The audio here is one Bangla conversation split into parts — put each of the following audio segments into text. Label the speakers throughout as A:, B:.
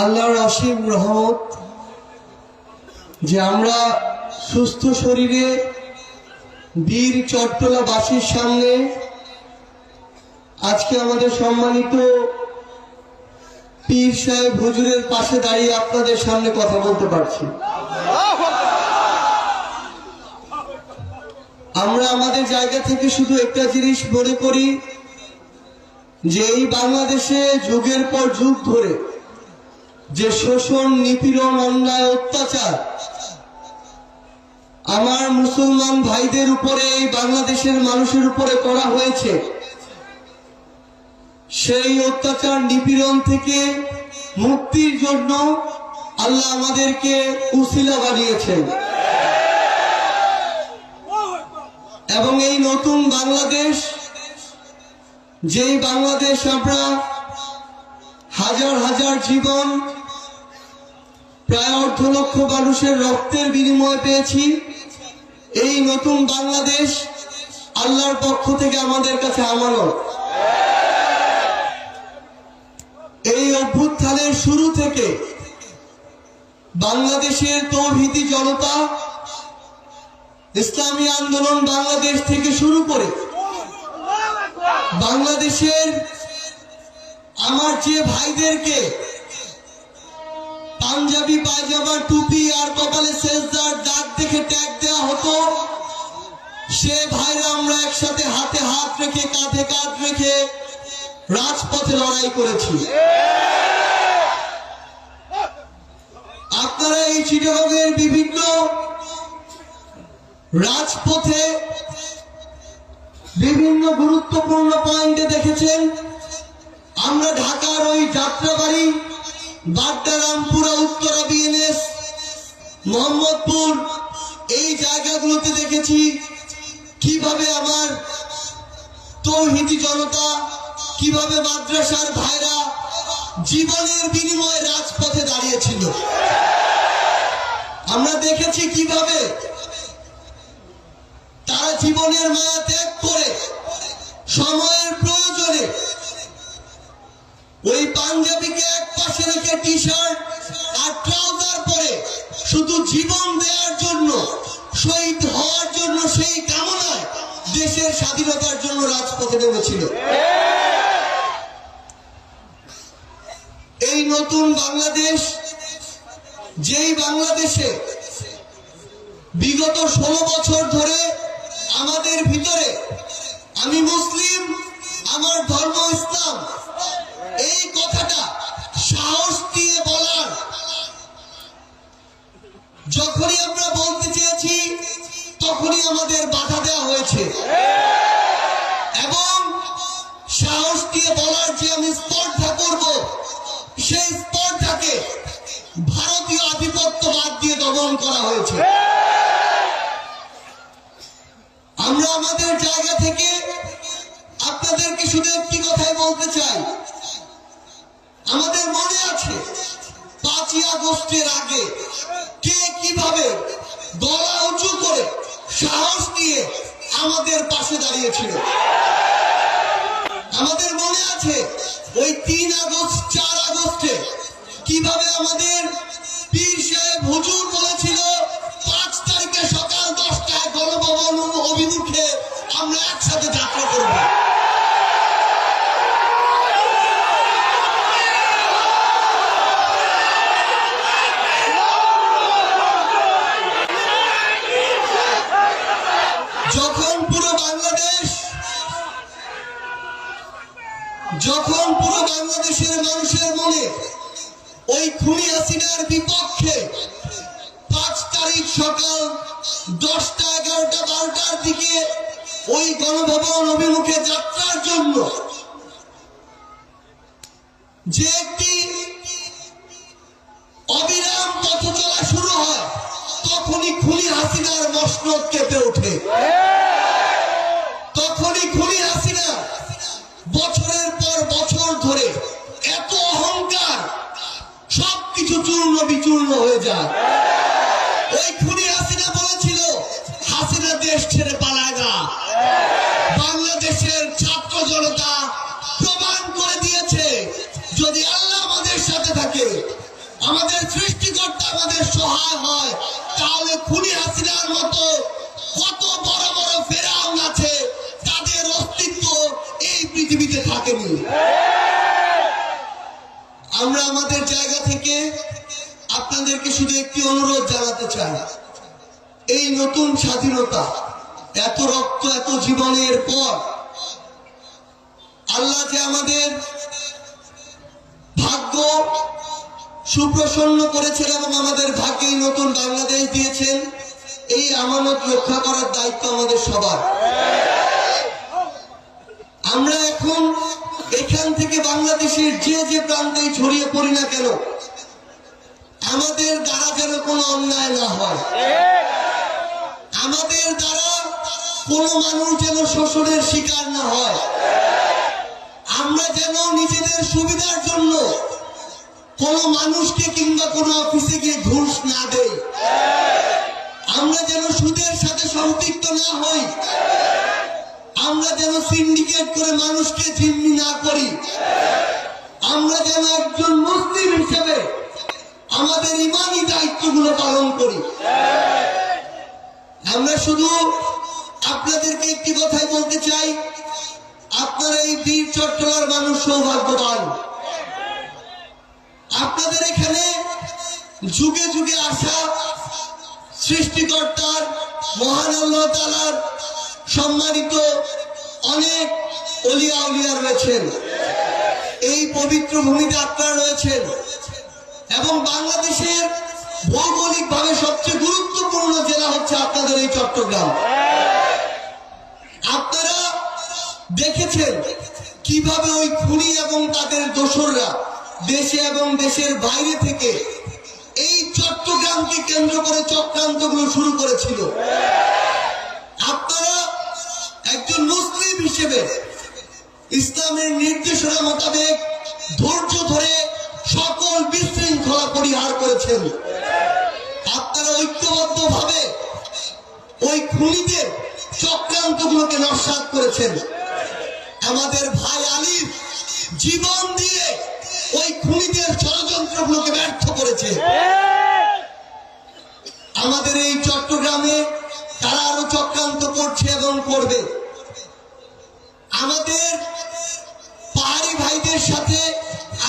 A: আল্লাহর অসীম রহমত যে আমরা সুস্থ শরীরে বীর চট্টলাবাসীর সামনে আজকে আমাদের সম্মানিত পীর সাহেব হুজুরের পাশে দাঁড়িয়ে আপনাদের সামনে কথা বলতে পারছি। আমরা আমাদের জায়গা থেকে শুধু একটা জিনিস মনে করি যে এই বাংলাদেশে যুগের পর যুগ ধরে যে শোষণ নিপীড়ন, অন্যায়, অত্যাচার আমার মুসলমান ভাইদের উপরে, এই বাংলাদেশের মানুষের উপরে করা হয়েছে, সেই অত্যাচার, নিপীড়ন থেকে মুক্তির জন্য আল্লাহ আমাদেরকে উসিলা বানিয়েছেন। এবং এই নতুন বাংলাদেশ, যেই বাংলাদেশ আমরা হাজার হাজার জীবন প্রায় অর্ধ লক্ষ মানুষের রক্তের বিনিময় পেয়েছি। এই নতুন বাংলাদেশ আল্লাহর পক্ষ থেকে আমাদের কাছে আমানত। এই অভ্যুত্থানের শুরু থেকে বাংলাদেশের তৌহিদি জনতা, ইসলামী আন্দোলন বাংলাদেশ থেকে শুরু করে বাংলাদেশের আমার যে ভাইদেরকে পাঞ্জাবি পায়জামা, টুপি আর কপালে শেষদার দাগ দেখে ট্যাগ দেওয়া হতো। সে ভাইরা আমরা একসাথে হাতে হাত রেখে, কাঁধে কাঁধ রেখে রাজপথে লড়াই করেছি। আপনারা এই চিটাগংয়ের বিভিন্ন রাজপথে বিভিন্ন গুরুত্বপূর্ণ পয়েন্টে দেখেছেন, আমরা ঢাকার ওই যাত্রাবাড়ি বাড্ডারামপুরা উত্তরা বিএনএস, মোহাম্মদপুর, এই জায়গাগুলোতে দেখেছি কীভাবে আমার তৌহিদি জনতা, কীভাবে মাদ্রাসার ভাইরা জীবনের বিনিময়ে রাজপথে দাঁড়িয়েছিল। আমরা দেখেছি কীভাবে তারা জীবনের মায়া ত্যাগ করে, সময়ের প্রয়োজনে ওই পাঞ্জাবিকে এক পাশে রেখে টি শার্ট আর ট্রাউজার পরে শুধু জীবন দেওয়ার জন্য, শহীদ হওয়ার জন্য সেই কামনায় দেশের স্বাধীনতার জন্য রাজপথে নেমেছিল। এই নতুন বাংলাদেশ, যেই বাংলাদেশে বিগত ষোলো বছর ধরে আমাদের ভিতরে আমি মুসলিম, আমার ধর্ম ইসলাম আমরা আমাদের জায়গা থেকে আপনাদেরকে শুধু একটি কথাই বলতে চাই। আমাদের মনে আছে, পাঁচই আগস্টের আগে কে কীভাবে গলা উঁচু করে সাহস দিয়ে আমাদের পাশে দাঁড়িয়েছিল। আমাদের মনে আছে, ওই তিন আগস্ট, চার আগস্টে কীভাবে আমাদের পীর সাহেব হুজুর মানুষের ওই খুনি হাসিনার বিপক্ষে পাঁচ তারিখ সকাল দশটা এগারোটা বারোটার দিকে ওই গণভবন অভিমুখে যাত্রার জন্য যে একটি অবিরাম পথ চলা শুরু হয় তখনই খুনি হাসিনার মসনদ কেঁপে ওঠে। তখনই খুনি হাসিনা বছরের চূর্ণ বিচূর্ণ হয়ে যায় ওই খুনি হাসিনা বলেছিল, হাসিনা দেশ ছেড়ে পালায় না। বাংলাদেশের ছাত্র জনতা প্রমাণ করে দিয়েছে, যদি আল্লাহ আমাদের সাথে থাকে, আমাদের সৃষ্টিকর্তা আমাদের সহায় হয়, তাহলে খুনি হাসিনার মতো কত বড় বড় ফেরাউন আছে, তাদের অস্তিত্ব এই পৃথিবীতে থাকেনি। আমরা আমাদের জায়গা থেকে আপনাদেরকে শুধু একটি অনুরোধ জানাতে চাই। এই নতুন স্বাধীনতা, এত রক্ত, এত জীবনের পর আল্লাহ যে আমাদের ভাগ্য সুপ্রসন্ন করেছেন এবং আমাদের ভাগ্যে নতুন বাংলাদেশ দিয়েছেন, এই আমানত রক্ষা করার দায়িত্ব আমাদের সবার। আমরা এখন এখান থেকে বাংলাদেশের যে যে প্রান্তে ছড়িয়ে পড়ি না কেন, আমাদের দ্বারা যেন কোনো অন্যায় না হয়। আমাদের দ্বারা কোনো মানুষ যেন শোষণের শিকার না হয়। আমরা যেন নিজেদের সুবিধার জন্য কোনো মানুষকে কিংবা কোনো অফিসে গিয়ে ঘুষ না দেই। আমরা যেন সুদের সাথে সম্পৃক্ত না হই। আমরা যেন সিন্ডিকেট করে মানুষকে জিম্মি না করি। আমরা যেন একজন মুসলিম হিসেবে আমাদের ইমানি দায়িত্বগুলো পালন করি। আমরা শুধু আপনাদেরকে একটি কথাই বলতে চাই, আপনারা এই বীর চট্টলার মানুষ সৌভাগ্যবান। আপনাদের এখানে যুগে যুগে আসা সৃষ্টিকর্তার মহান আল্লাহ তালার সম্মানিত অনেক অলিয়া উলিয়া রয়েছেন। এই পবিত্র ভূমিতে আপনারা রয়েছেন এবং বাংলাদেশের ভৌগোলিক ভাবে সবচেয়ে গুরুত্বপূর্ণ জেলা হচ্ছে আপনাদের এই চট্টগ্রাম। আপনারা দেখেছেন কীভাবে ওই খুনি এবং তাদের দোসররা দেশে এবং দেশের বাইরে থেকে এই চট্টগ্রামকে কেন্দ্র করে চক্রান্তগুলো শুরু করেছিল। আপনারা একজন মুসলিম হিসেবে ইসলামের নির্দেশনা মোতাবেক ধৈর্য ধরে সকল বিশৃঙ্খলা পরিহার করেছেন। আপনারা ঐক্যবদ্ধ ভাবে ওই খুনিদের চক্রান্তগুলোকে নস্বাত করেছেন। আমাদের ভাই আলিফ জীবন দিয়ে ওই খুনিদের ষড়যন্ত্র গুলোকে ব্যর্থ করেছে। আমাদের এই চট্টগ্রামে তারা আরও চক্রান্ত করছে এবং করবে। আমাদের পাহাড়ি ভাইদের সাথে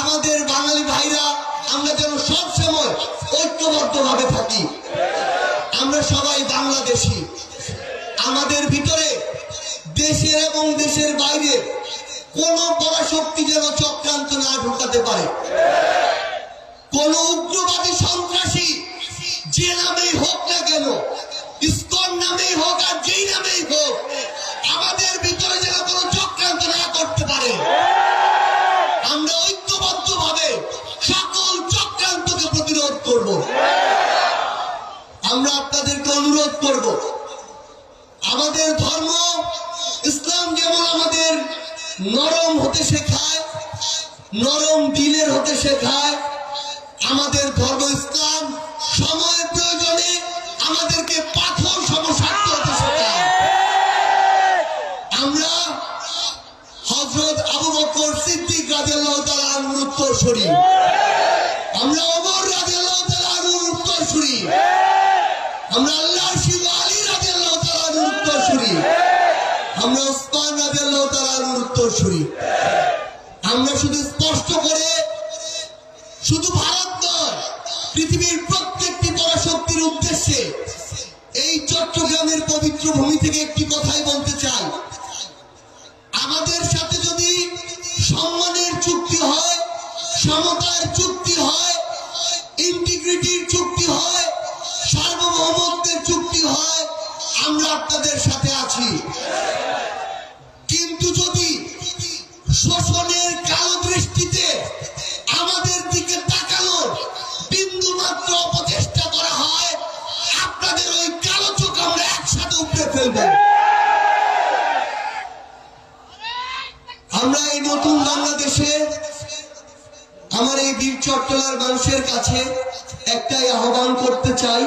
A: আমাদের বাঙালি ভাইরা আমরা যেন সব সময় ঐক্যবদ্ধ ভাবে থাকি। আমরা সবাই বাংলাদেশি। আমাদের ভিতরে দেশের এবং দেশের বাইরে কোন পরাশক্তি যেন চক্রান্ত না ঢুকাতে পারে। কোন উগ্রবাদী সন্ত্রাসী যে নামেই হোক না করব। আমাদের ধর্ম ইসলাম যেমন আমাদের নরম হতে শেখায়, নরম দিলের হতে শেখায়, আমাদের ধর্ম ইসলাম সময় প্রয়োজনে আমাদেরকে পাথর সমসাধ্য হতে শেখায়। আমরা হজরত আবু বকর সিদ্দিক রাদিয়াল্লাহু তাআলা আনহুর উত্তরসূরি। আমরা ওমর রাদিয়াল্লাহু তাআলা আনহুর উত্তরসূরি। উত্তরসূরি আমরা শুধু স্পষ্ট করে শুধু ভারত নয়, পৃথিবীর প্রত্যেকটি পরাশক্তির উদ্দেশ্যে এই চট্টগ্রামের পবিত্র ভূমি থেকে একটি কথাই বলতে চাই। আমাদের সাথে যদি সম্মানের চুক্তি হয়, সমতার চুক্তি হয়, ইন্টিগ্রিটির চুক্তি হয়, সার্বভৌমত্বের চুক্তি হয়, আমরা আপনাদের সাথে আছি। চট্টলার মানুষের কাছে একটাই আহ্বান করতে চাই।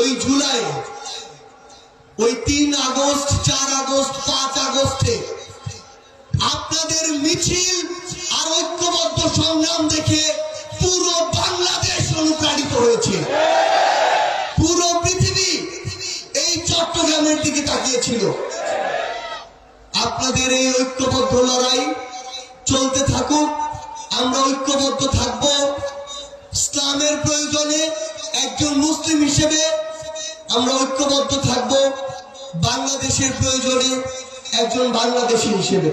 A: ওই জুলাই, ওই তিন আগস্ট, চার আগস্ট, পাঁচ আগস্টে আপনাদের মিছিল আর ঐক্যবদ্ধ সংগ্রাম দেখে পুরো বাংলাদেশ অনুপ্রাণিত হয়েছে। পুরো পৃথিবী এই চট্টগ্রামের দিকে তাকিয়েছিল। আপনাদের এই ঐক্যবদ্ধ লড়াই চলতে থাকুক। আমরা ঐক্যবদ্ধ থাকব। ইসলামের প্রয়োজনে একজন মুসলিম হিসেবে আমরা ঐক্যবদ্ধ থাকব। বাংলাদেশের প্রয়োজনে একজন বাংলাদেশি হিসেবে।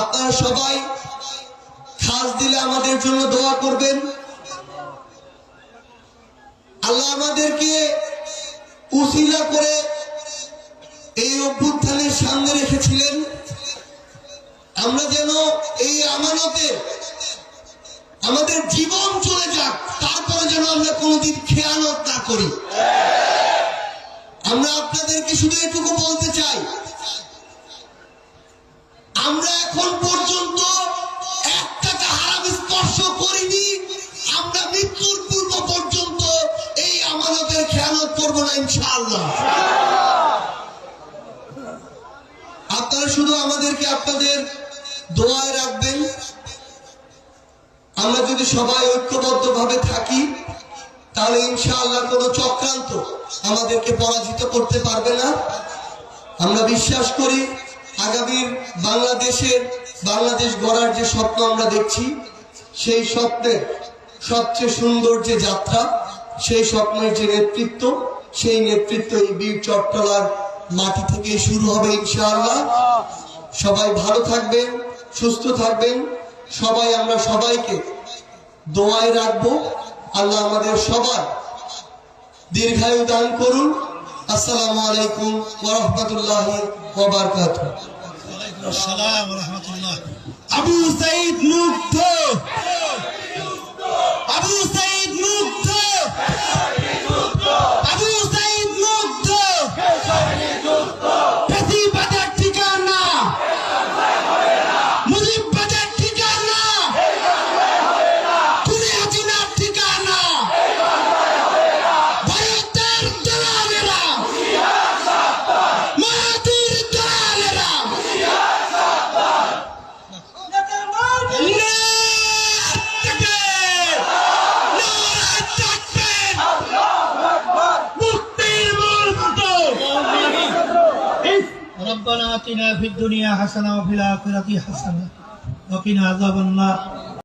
A: আপনারা সবাই খাস দিলে আমাদের জন্য দোয়া করবেন। আল্লাহ আমাদেরকে উসিলা করে এই অভ্যুত্থানের সামনে রেখেছিলেন। আমরা যেন এই আমানতে আমাদের জীবন চলে যাক, তারপরে যেন আমরা কোনোদিন খেয়ালত না করি। আমরা আপনাদেরকে শুধু এটুকু বলতে চাই, আমরা এখন পর্যন্ত এক টাকা হারাম স্পর্শ করিনি, আমরা মৃত্যুর পূর্ব পর্যন্ত এই আমানতের খেয়ালত করব না, ইনশাআল্লাহ। আপনারা শুধু আমাদেরকে আপনাদের দোয়ায় রাখবেন। আমরা যদি সবাই ঐক্যবদ্ধ ভাবে থাকি, তাহলে ইনশাআল্লাহ কোনো চক্রান্ত আমাদেরকে পরাজিত করতে পারবে না। আমরা বিশ্বাস করি আগামীর বাংলাদেশের, বাংলাদেশ গড়ার যে স্বপ্ন আমরা দেখছি, সেই স্বপ্নের সবচেয়ে সুন্দর যে যাত্রা, সেই স্বপ্নের যে নেতৃত্ব, সেই নেতৃত্ব এই বীর চট্টলার মাটি থেকে শুরু হবে ইনশাআল্লাহ। সবাই ভালো থাকবেন। সুস্থ থাকবেন। সবাই আমরা সবাইকে দোয়াই রাখব। আল্লাহ আমাদের সবার দীর্ঘায়ু দান করুন। আসসালামু আলাইকুম ওরহমতুল্লাহ ওবরকাত
B: আবু সাইদ মুক্ত। আবু
C: দুনিয়া হাসানা ও ফিল আখিরাতি হাসানা। ওয়া কিনা আযাবান নার